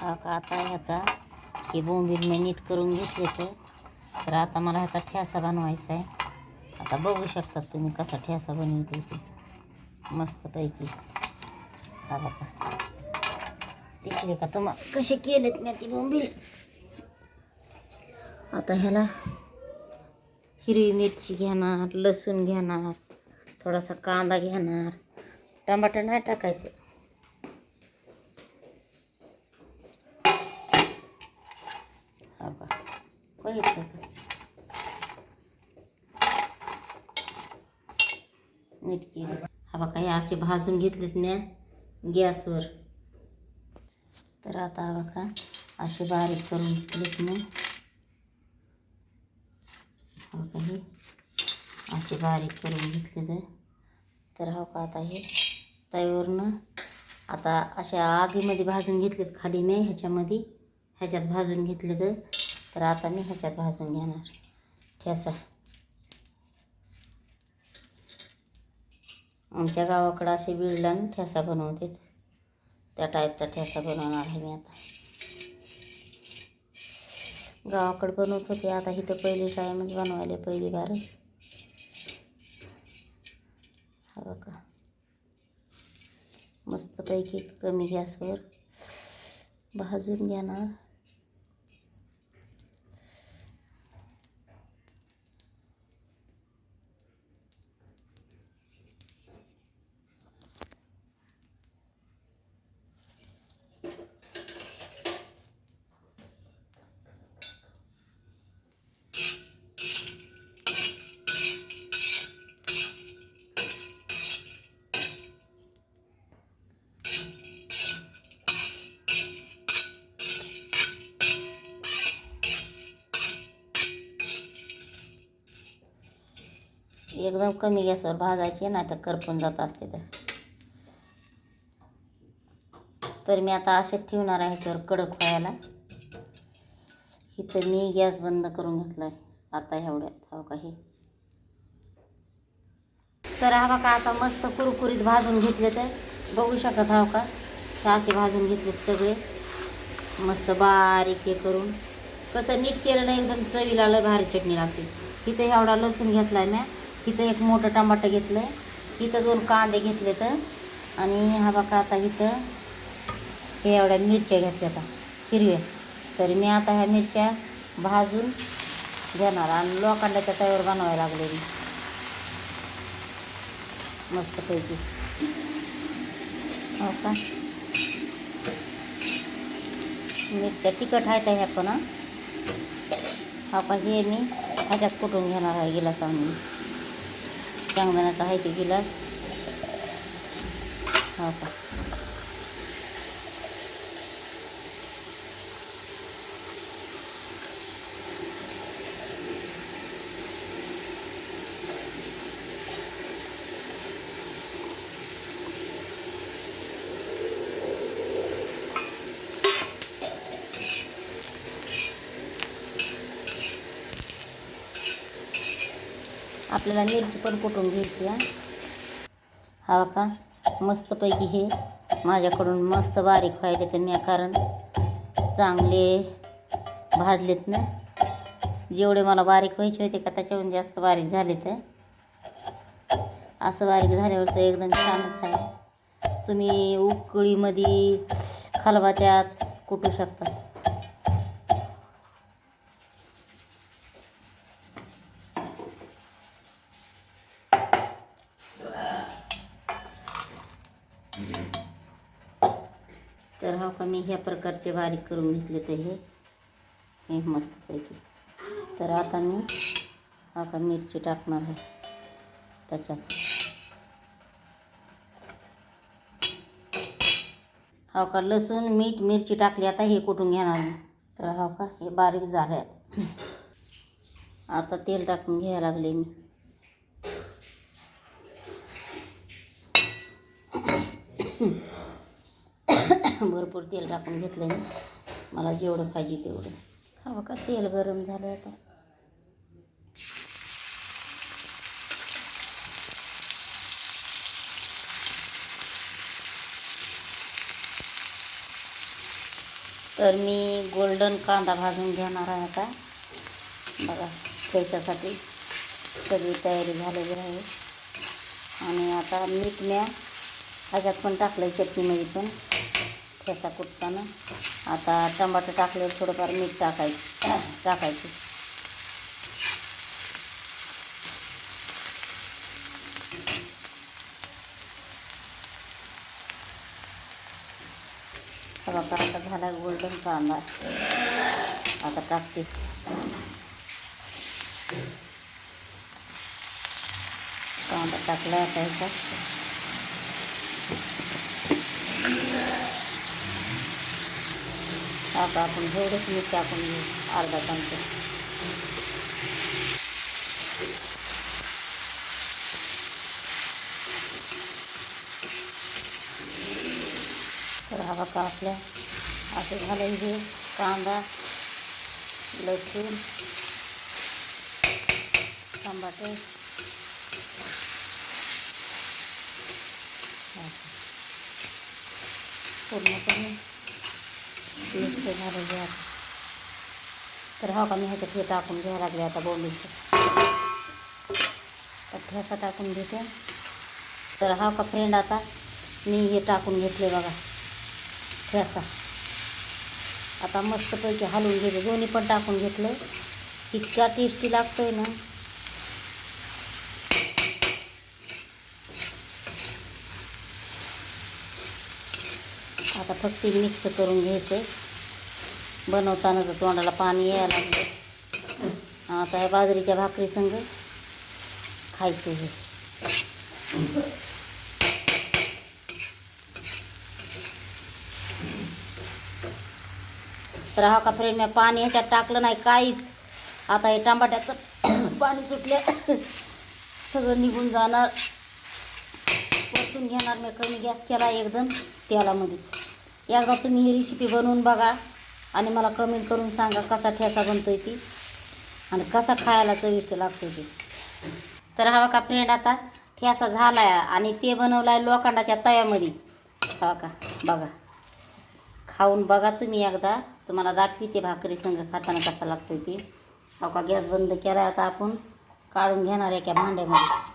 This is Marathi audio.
का आता ह्याचा हे बोंबील मी नीट करून घेतले तर. तर आता मला ह्याचा ठ्यासा बनवायचा आहे. आता बघू शकतात तुम्ही कसा ठ्यासा बनवते ते. मस्तपैकी हा का दिसले का तुम्हा? कसे केलेत मी ती बोंबील? आता ह्याला हिरवी मिरची घेणार लसूण घेणार थोडासा कांदा घेणार. टमाटर नाही टाकायचं हा बा बघितलं नीट केलं हा बघा हे असे भाजून घेतलेत म्या गॅसवर. तर आता हा बघा असे बारीक करून घेतलेत मी हा बघा हे असे बारीक करून घेतले तर तर हा का आता हे तव्यावरनं आता अशा आगीमध्ये भाजून घेतलेत खाली मी ह्याच्यामध्ये. ह्याच्यात भाजून घेतले तर तर आता मी ह्याच्यात भाजून घेणार. ठेसा आमच्या गावाकडं असे बिळलान ठेसा बनवतात त्या टाईपचा ठेसा बनवणार आहे मी आता. गावाकडं बनवत होते आता इथं पहिली टाईमच बनवायला पहिली बार. हवं का मस्तपैकी कमी गॅसवर भाजून घेणार. एकदम कमी गॅसवर भाजायची नाही तर करपून जात असते तर तर मी आता असे ठेवणार आहे ह्याच्यावर कडक व्हायला. इथं मी गॅस बंद करून घेतला आहे आता एवढ्यात हो? काही तर हा बघा आता मस्त कुरकुरीत भाजून घेतले तर बघू शकत हा का? असे भाजून घेतलेत सगळे. मस्त बारीक हे करून. कसं नीट केलं ना एकदम चवीला लय भारी चटणी लागते. इथं एवढा लसूण घेतला आहे म्या इथं एक मोठं टमाटर घेतलं आहे इथं दोन कांदे घेतले तर आणि हा बघा आता इथं हे एवढ्या मिरच्या घेतल्या आता हिरव्या. तर मी आता ह्या मिरच्या भाजून घेणार आणि लोखंडाच्या तव्यावर बनवायला लागले मी. मस्तपैकी हो का? मिरच्या तिखट आहेत ह्या पण हा. हो का? हे मी ह्याच्यात कुठून घेणार आहे गिलास सांगून शेंगदाण्याचा आहे ते गिलास हो आपल्याला मिरची पण कुटून घ्यायची आहे? हा का मस्तपैकी हे माझ्याकडून मस्त बारीक व्हायले तर मी कारण चांगले भाजलेत ना. जेवढे मला बारीक व्हायचे होते का त्याच्याहून जास्त बारीक झाले तर असं बारीक झाल्यावर तर एकदम छानच आहे. तुम्ही उकळीमध्ये खलबात्यात कुटू शकता. तर हा का मी ह्या प्रकारचे बारीक करून घेतले तर हे हे मस्तपैकी. तर आता मी हा का मिरची टाकणार आहे. त्याच्यात. हा का लसूण मीठ मिरची टाकली आता हे कुठून घेणार तर हा का हे बारीक झाले आता तेल टाकून घ्यायला लागले मी. भरपूर तेल टाकून घेतलं मी. मला जेवढं पाहिजे तेवढं. हा बघा तेल गरम झालं आता. तर मी गोल्डन कांदा भाजून घेणार आहे आता. बघा ठेच्यासाठी सगळी तयारी झालेली आहे. आणि आता मीठ म्या ह्याच्यात पण टाकलं आहे चटणीमध्ये पण. ठेचा कुटताना. आता टमाटो टाकल्यावर थोडंफार मीठ टाकायचं टाकायचं. हा बघा आता झाला गोल्डन कांदा. आता टाकते. कांदा टाकला आता ह्याच्यात आता आपण थोडंच मीठ टाकून घेऊ अर्धा चमचा तर हा बघा आपल्या असं झालं हे आहे तर हा का मी ह्याच्यात हे टाकून घ्यायला लागले आता बोंबीचं तर ठेसा टाकून घेते तर हा का फ्रेंड आता मी हे टाकून घेतले बघा ठेसा आता मस्तपैकी हलवून घेते दोन्ही पण टाकून घेतलं इतक्या टेस्टी लागतोय ना आता फक्त मिक्स करून घ्यायचं बनवताना तर तोंडाला पाणी यायला लागलं आता या बाजरीच्या भाकरी संग खायचं हे. तर हा का फ्रेंड मी पाणी ह्याच्यात टाकलं नाही काहीच. आता हे टमाट्याचं पाणी सुटले सगळं निघून जाणार. परतून घेणार मी. कमी गॅस केला एकदम. तेलामध्येच एकदा तुम्ही ही रेसिपी बनवून बघा आणि मला कमेंट करून सांगा कसा ठेसा बनतोय ती आणि कसा खायला चविष्ट लागतो ती. तर हवा का फ्रेंड आता ठेसा झाला आहे आणि ते बनवलं आहे लोखंडाच्या तव्यामध्ये. हवा का? बघा. खाऊन बघा तुम्ही एकदा. तुम्हाला दाखविते भाकरी संग खाताना कसा लागतोय ती. हो का गॅस बंद केला आता आपण. काढून घेणार एका भांड्यामध्ये.